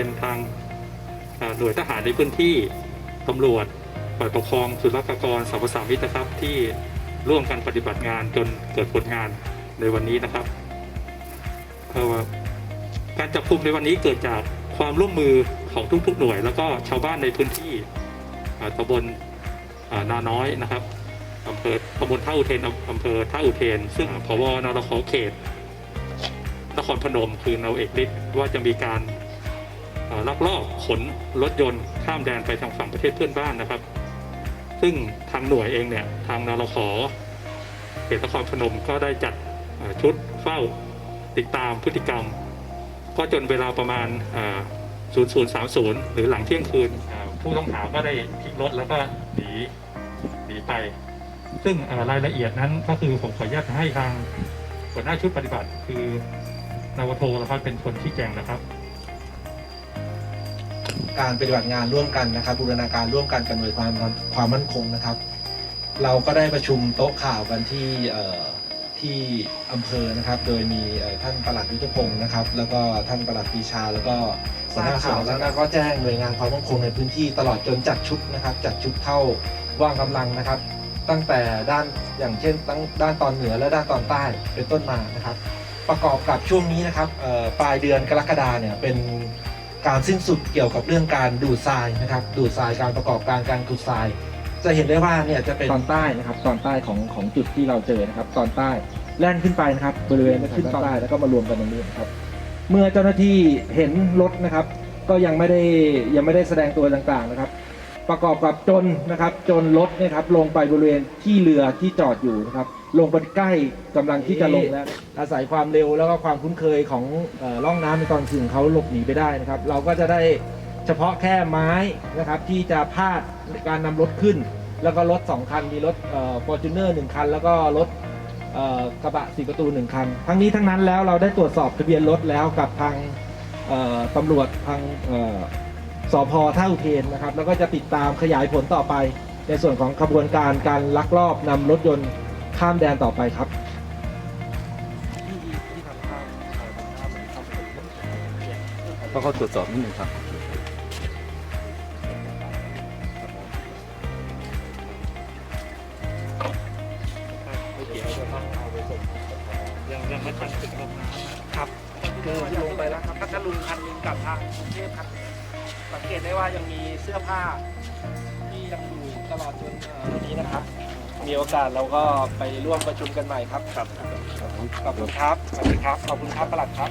็นทางหน่วยทหารในพื้นที่ตำรวจฝ่ายปกครองศุลกากรสรรพสามิตนะครับ ที่ร่วมกันปฏิบัติงานจนเกิดผลงานในวันนี้นะครับเอ่อการจับกลุ่มในวันนี้เกิดจากความร่วมมือของทุกๆหน่วย แล้วก็ชาวบ้านในพื้นที่ตำบลนาน้อยนะครับอำเภอตำบลท่าอุเทนอำเภอท่าอุเทน ซึ่งพวนรขเขตนครพนมคือนาเอกฤทธิ์ว่าจะมีการ ลักลอบขนรถยนต์ข้ามแดนไปทางฝั่งประเทศเพื่อนบ้านนะครับ ซึ่งทางหน่วยเองเนี่ยทางนรขเขตนครพนมก็ได้จัดชุดเฝ้าติดตามพฤติกรรม ก็จนเวลาประมาณ 0030 หรือหลังเที่ยงคืน ผู้ต้องหาก็ได้ทิ้งรถแล้วก็หนีหนีไป ซึ่งรายละเอียดนั้นก็คือผมขออนุญาตให้ทางหัวหน้าชุดปฏิบัติ คือนาวโทนะครับเป็นคนชี้แจงนะครับ การปฏิบัติงานร่วมกันนะครับบูรณาการร่วมกันกันหน่วยความความมั่นคงนะครับ เราก็ได้ประชุมโต๊ะข่าวกันที่เอ่อที่อำเภอนะครับ โดยมีเอ่อท่านปลัดยุทธพงศ์นะครับ แล้วก็ท่านปลัดปรีชา แล้วก็หัวหน้าข่าวแล้วก็แจ้งหน่วยงานความมั่นคงในพื้นที่ตลอดจนจัดชุดนะครับ จัดชุดเข้าวางกำลังนะครับ ตั้งแต่ด้านอย่างเช่นตั้งด้านตอนเหนือและด้านตอนใต้เป็นต้นมานะครับ ประกอบกับช่วงนี้นะครับเอ่อปลายเดือนกรกฎาเนี่ยเป็น การสิ้นสุดเกี่ยวกับเรื่องการดูดทรายนะครับ ดูดทรายการประกอบการการขุดทราย จะเห็นได้ว่าเนี่ยจะเป็นตอนใต้นะครับ ตอนใต้ของของจุดที่เราเจอนะครับ ตอนใต้แล่นขึ้นไปนะครับ บริเวณขึ้นตอนใต้แล้วก็มารวมกันตรงนี้นะครับ เมื่อเจ้าหน้าที่เห็นรถนะครับ ก็ยังไม่ได้ยังไม่ได้แสดงตัวต่างๆนะครับ ประกอบกับจนนะครับ จนรถเนะครับลงไปบริเวณที่เรือที่จอดอยู่นะครับ ลงไปใกล้กำลังที่จะลงแล้ว อาศัยความเร็วแล้วก็ความคุ้นเคยของเอ่อร่องน้ำในตอนสึงเขาหลบหนีไปได้นะครับ เราก็จะได้เฉพาะแค่ไม้นะครับที่จะพาดการนำรถขึ้น แล้วก็รถ 2 คัน มีรถฟอร์จูเนอร์หนึ่งคัน แล้วก็รถเอ่อกระบะสีประตูหนึ่งคัน ทั้งนี้ทั้งนั้นแล้วเราได้ตรวจสอบทะเบียนรถแล้วกับทางเอ่อตำรวจทางเอ่อ สพท่าอุเทนนะครับ แล้วก็จะติดตามขยายผลต่อไป ในส่วนของขบวนการการลักลอบนำรถยนต์ ข้ามแดนต่อไปครับก็เขาตรวจสอบนิดหนึ่งครับ ยังยังไม่ทันถึงลงน้ำครับคือลงไปแล้วครับพัทลุงคันหนึงกับทางกรุงเทพคันหนึ่งสังเกตได้ว่ายังมีเสื้อผ้าที่ยังอยู่ตลอดจนเอ่อวันนี้นะครับ มีโอกาสเราก็ไปร่วมประชุมกันใหม่ครับ ครับ ขอบคุณครับ สวัสดีครับ ขอบคุณครับประหลัดครับ